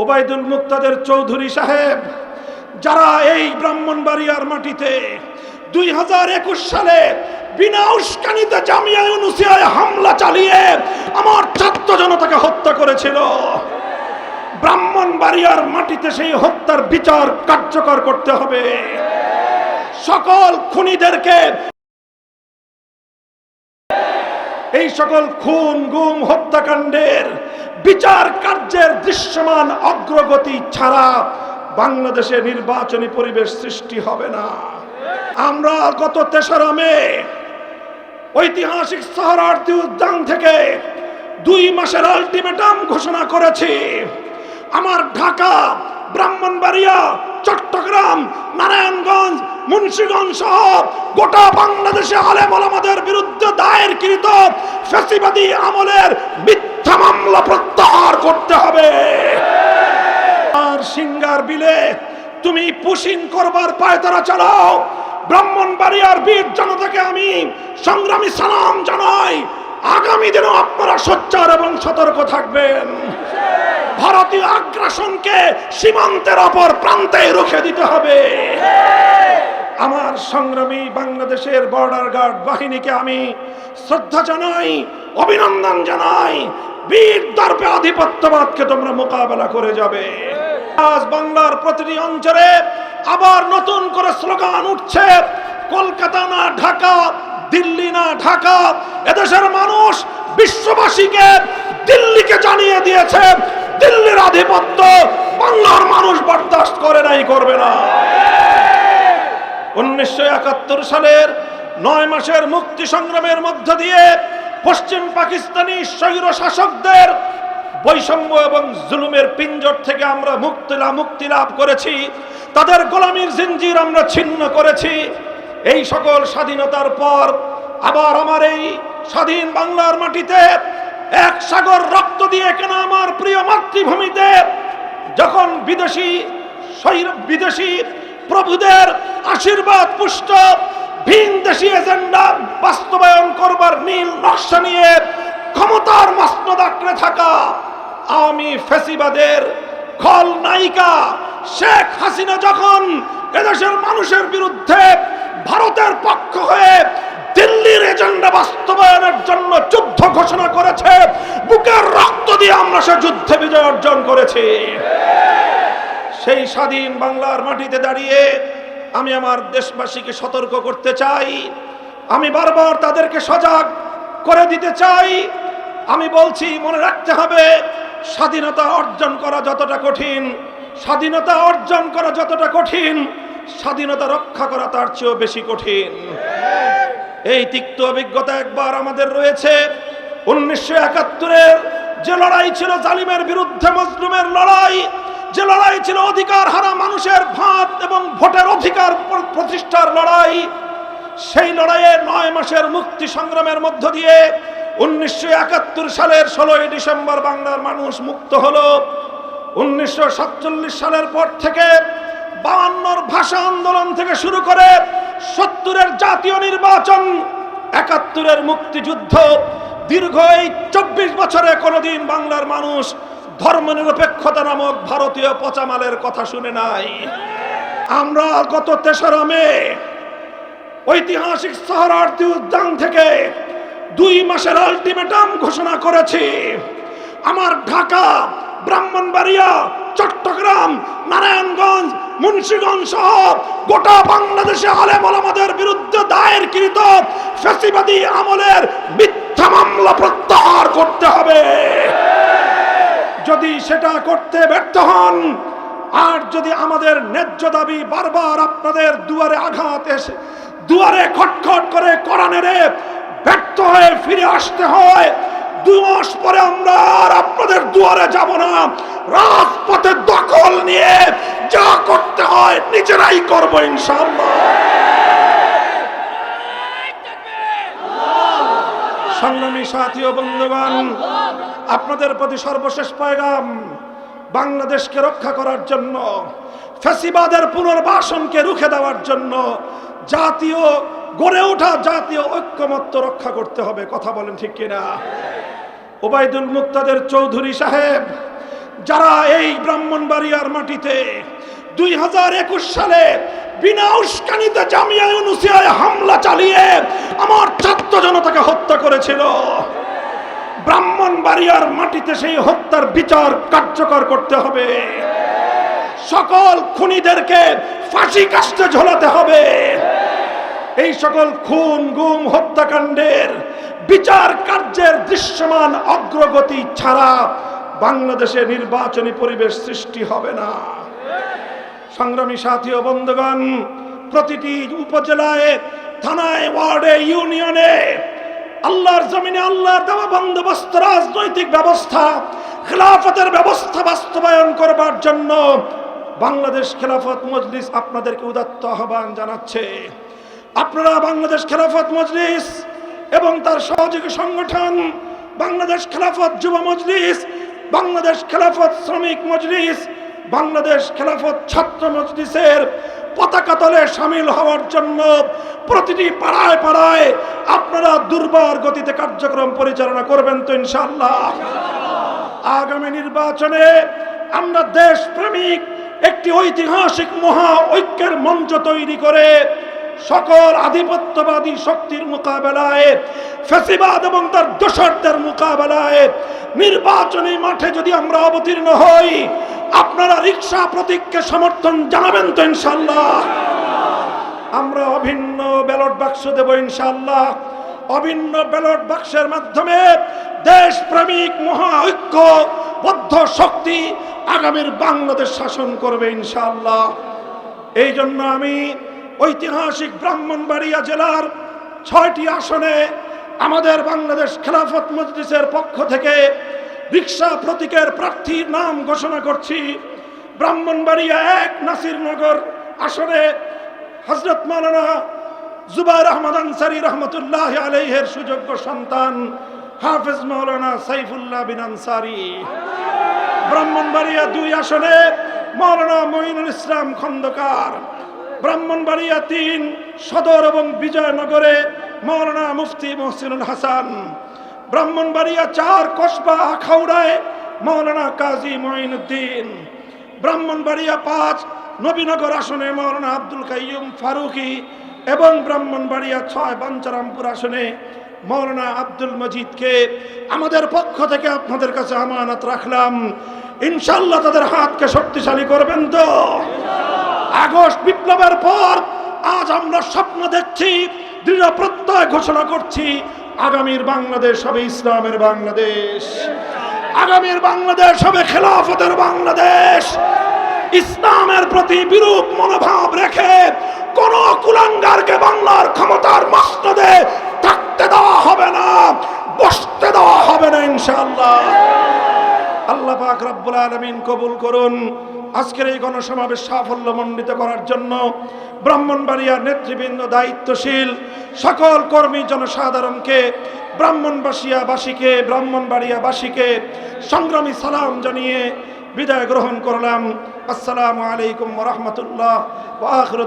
ওবায়দুল মুক্তাদের চৌধুরী সাহেব, যারা এই ব্রাহ্মণবাড়িয়ার মাটিতে দুই হাজার একুশ সালে বিনা উস্কানিতে জামিয়া ইউনুসিয়ায় হামলা চালিয়ে আমার ছাত্র জনতাকে হত্যা করেছিল। ব্রাহ্মণবাড়িয়ার মাটিতে সেই হত্যার বিচার কার্যকর করতে হবে। সকল খুনিদেরকে এই সকল খুন, গুম, হত্যাকাণ্ডের বিচার কার্যের দৃশ্যমান অগ্রগতি ছাড়া বাংলাদেশে নির্বাচনী পরিবেশ সৃষ্টি হবে না। আমরা গত তেসরা মে ঐতিহাসিক সহরার্থী উদ্যান থেকে দুই মাসের আলটিমেটাম ঘোষণা করেছি। আমার ঢাকা, ব্রাহ্মণবাড়িয়া নারায়ণগঞ্জ মুন্সিগঞ্জ সহ গোটা বাংলাদেশে আলেম ওলামাদের বিরুদ্ধে দায়েরকৃত ফ্যাসিবাদী আমলের মিথ্যা মামলা প্রত্যাহার করতে হবে। আর সিঙ্গার বিলে তুমি পুশিং করবার পায়তারা চালাও। ব্রাহ্মণবাড়িয়ার বীর জনতাকে আমি সংগ্রামী সালাম জানাই। আগামী দিনেও আপনারা সোচ্চার এবং সতর্ক থাকবেন। ভারতীয় আগ্রাসনকে সীমান্তের অপর প্রান্তে রুখে দিতে হবে। আমার সংগ্রামী বাংলাদেশের বর্ডার গার্ড বাহিনীকে আমি শ্রদ্ধা জানাই, অভিনন্দন জানাই। বীর দর্পে আধিপত্যবাদকে তোমরা মোকাবেলা করে যাবে। আজ বাংলার প্রতিটি অঞ্চলে আবার নতুন করে স্লোগান উঠছে, কলকাতা না ঢাকা, দিল্লি না ঢাকা। এদেশের মানুষ বিশ্ববাসীকে দিল্লিকে জানিয়ে দিয়েছে দিল্লির আধিপত্য বাংলার মানুষ বরদাস্ত করে নাই, করবে না। উনিশশো একাত্তর সালের নয় মাসের মুক্তি সংগ্রামের মধ্য দিয়ে পশ্চিম পাকিস্তানি স্বৈর শাসকদের বৈষম্য এবং জুলুমের পিঞ্জর থেকে আমরা মুক্তি মুক্তি লাভ করেছি। তাদের গোলামীর জিঞ্জির আমরা ছিন্ন করেছি। এই সকল স্বাধীনতার পর আবার আমার এই স্বাধীন বাংলার মাটিতে এক সাগর রক্ত দিয়ে কেন আমার প্রিয় মাতৃভূমিতে যখন বিদেশি বিদেশি প্রভুদের আশীর্বাদ পুষ্ট, ভিন দেশি এজেন্ডা বাস্তবায়ন করবার নীল নকশা নিয়ে ক্ষমতার মসনদ আঁকড়ে থাকা আওয়ামী ফেসিবাদের খল নায়িকা শেখ হাসিনা যখন এদেশের মানুষের বিরুদ্ধে ভারতের পক্ষ হয়ে দিল্লির এজেন্ডা বাস্তবায়নের জন্য যুদ্ধ ঘোষণা করেছে। বুকের রক্ত দিয়ে আমরা সে যুদ্ধে বিজয় অর্জন করেছি। সেই স্বাধীন বাংলার মাটিতে দাঁড়িয়ে আমি আমার দেশবাসীকে সতর্ক করতে চাই। আমি বারবার তাদেরকে সজাগ করে দিতে চাই। আমি বলছি, মনে রাখতে হবে, স্বাধীনতা অর্জন করা যতটা কঠিন, স্বাধীনতা অর্জন করা যতটা কঠিন, স্বাধীনতা রক্ষা করা তার চেয়েও বেশি কঠিন। এই তিক্ত অভিজ্ঞতা একবার আমাদের রয়েছে। উনিশশো একাত্তরের যে লড়াই ছিল জালিমের বিরুদ্ধে মজলুমের লড়াই, যে লড়াই ছিল অধিকার হারা মানুষের ভাত এবং ভোটের অধিকার প্রতিষ্ঠার লড়াই, সেই লড়াইয়ে নয় মাসের মুক্তি সংগ্রামের মধ্য দিয়ে উনিশশো একাত্তর সালের ষোলোই ডিসেম্বর বাংলার মানুষ মুক্ত হল। উনিশশো সাতচল্লিশ সালের পর থেকে বায়ান্নর ভাষা আন্দোলন থেকে শুরু করে সত্তরের জাতীয় নির্বাচন, একাত্তরের মুক্তিযুদ্ধ, দীর্ঘ এই চব্বিশ বছরে কোনোদিন বাংলার মানুষ ধর্মনিরপেক্ষতা নামক ভারতীয় পচামালের কথা শুনে নাই। আমরা গত তেসরা মে ঐতিহাসিক সহরার্থী উদ্যান থেকে দুই মাসের আলটিমেটাম ঘোষণা করেছি। আমার ঢাকা, ব্রাহ্মণবাড়িয়া, চট্টগ্রাম মুন্সিগঞ্জ সহ গোটা বাংলাদেশে আলেম ওলামাদের বিরুদ্ধে দায়েরকৃত ফ্যাসিবাদী আমলের মিথ্যা মামলা প্রত্যাহার করতে হবে। যদি সেটা করতে ব্যর্থ হন, আর যদি আমাদের ন্যায্য দাবি বারবার আপনাদের দুয়ারে আঘাত এসে, দুয়ারে খটখট করে কোরআনেরে ব্যর্থ হয়ে ফিরে আসতে হয় দুই মাস পরে আমরা আর আপনাদের দুয়ারে যাব না। রাজপথে দখল নিয়ে যা করতে হয় নিজেরাই করব ইনশাআল্লাহ। সংগ্রামী সাথী ও বন্ধুগণ, আপনাদের প্রতি সর্বশেষ পয়গাম, বাংলাদেশকে রক্ষা করার জন্য, ফ্যাসিবাদের পুনর্বাসনকে রুখে দেওয়ার জন্য জাতীয়, গড়ে ওঠা জাতীয় ঐক্যমত্য রক্ষা করতে হবে, কথা বলেন ঠিক কিনা? ওবায়দুল মুক্তাদের চৌধুরী সাহেব যারা এই ব্রাহ্মণবাড়িয়ার মাটিতে দুই হাজার একুশ সালে বিনা উস্কানিতে জামিয়া ইউনুসিয়ায় হামলা চালিয়ে আমার ছাত্র জনতাকে হত্যা করেছিল। ব্রাহ্মণবাড়িয়ার মাটিতে সেই হত্যার বিচার কার্যকর করতে হবে। সকল খুনিদেরকে ফাঁসি কাস্তে ঝোলাতে হবে। এই সকল খুন, গুম, হত্যাকাণ্ডের বিচার কার্যের দৃশ্যমান অগ্রগতি ছাড়া বাংলাদেশে নির্বাচনী পরিবেশ সৃষ্টি হবে না। সংগ্রামী সাথী ও বন্ধুগণ, প্রতিটি উপজেলায়, থানায়, ওয়ার্ডে, ইউনিয়নে আল্লাহর জমিনে আল্লাহর দেওয়া বন্দোবস্ত, রাজনৈতিক ব্যবস্থা, খেলাফতের ব্যবস্থা বাস্তবায়ন করবার জন্য বাংলাদেশ খেলাফত মজলিস আপনাদেরকে উদাত্ত আহ্বান জানাচ্ছে। আপনারা বাংলাদেশ খেলাফত মজলিস এবং তার সহযোগী সংগঠন বাংলাদেশ খেলাফত যুব মজলিস বাংলাদেশ খেলাফত শ্রমিক মজলিস, বাংলাদেশ খেলাফত ছাত্র মজলিসের পতাকা তলে সামিল হওয়ার জন্য প্রতিটি পাড়ায় পাড়ায় আপনারা দুর্বার গতিতে কার্যক্রম পরিচালনা করবেন তো ইনশাল্লাহ আগামী নির্বাচনে আমরা দেশ প্রেমিক একটি ঐতিহাসিক মহা ঐক্যের মঞ্চ তৈরি করে সকল আধিপত্যবাদী শক্তির মোকাবেলায়, ফেসিবাদ এবং তার দোসরদের মোকাবেলায় নির্বাচনী মাঠে যদি আমরা অবতীর্ণ হই, আপনারা রিক্সা প্রতীককে সমর্থন জানাবেন তো ইনশাল্লাহ আমরা অভিন্ন ব্যালট বাক্স দেব ইনশাল্লাহ অভিন্ন ব্যালট বাক্সের মাধ্যমে দেশ প্রেমিক মহা ঐক্য, বদ্ধ শক্তি আগামীর বাংলাদেশ শাসন করবে ইনশাল্লাহ এই জন্য আমি ঐতিহাসিক ব্রাহ্মণবাড়িয়া জেলার ছয়টি আসনে আমাদের বাংলাদেশ খেলাফত মজলিসের পক্ষ থেকে রিক্সা প্রতীকের প্রার্থীর নাম ঘোষণা করছি। ব্রাহ্মণবাড়িয়া এক, নাসিরনগর আসনে হজরত মালানা জুবাইর আহমদ আনসারি রহমতুল্লাহ আলাইহের সুযোগ্য সন্তান হাফেজ মৌলানা সাইফুল্লাহ বিন আনসারি। ব্রাহ্মণবাড়িয়া দুই আসনে মৌলানা মঈনুল ইসলাম খন্দকার। ব্রাহ্মণবাড়িয়া তিন, সদর এবং বিজয়নগরে মৌলানা মুফতি মহসিনুল হাসান, ব্রাহ্মণবাড়িয়া চার কসবা আখাউড়ায় মৌলানা কাজী মঈনুদ্দিন, ব্রাহ্মণবাড়িয়া পাঁচ নবীনগর আসনে মৌলানা আব্দুল কাইয়ুম ফারুকি এবং ব্রাহ্মণবাড়িয়া ছয় বাঞ্চারামপুর আসনে মৌলানা আব্দুল মজিদকে আমাদের পক্ষ থেকে আপনাদের কাছে আমানত রাখলাম। ইনশাল্লাহ তাদের হাতকে শক্তিশালী করবেন তো। আগস্ট বিপ্লবের পর আজ আমরা স্বপ্ন দেখছি দৃঢ় প্রত্যয় ঘোষণা করছি, আগামীর বাংলাদেশ হবে ইসলামের বাংলাদেশ। আগামীর বাংলাদেশ হবে খেলাফতের বাংলাদেশ। ইসলামের প্রতি বিরূপ মনোভাব রেখে কোন কুলাঙ্গারকে বাংলার ক্ষমতার মসনদে থাকতে দেওয়া হবে না, বসতে দেওয়া হবে না ইনশাআল্লাহ। আল্লাহ পাক রব্বুল আলামিন কবুল করুন। আজকের এই গণসমাবেশ সাফল্য মণ্ডিত করার জন্য ব্রাহ্মণবাড়িয়ার নেতৃবৃন্দ দায়িত্বশীল সকল কর্মী জনসাধারণকে, ব্রাহ্মণবাসিয়াবাসীকে, ব্রাহ্মণবাড়িয়াবাসীকে সংগ্রামী সালাম জানিয়ে বিদায় গ্রহণ করলাম। আসসালামু আলাইকুম রহমতুল্লাহ।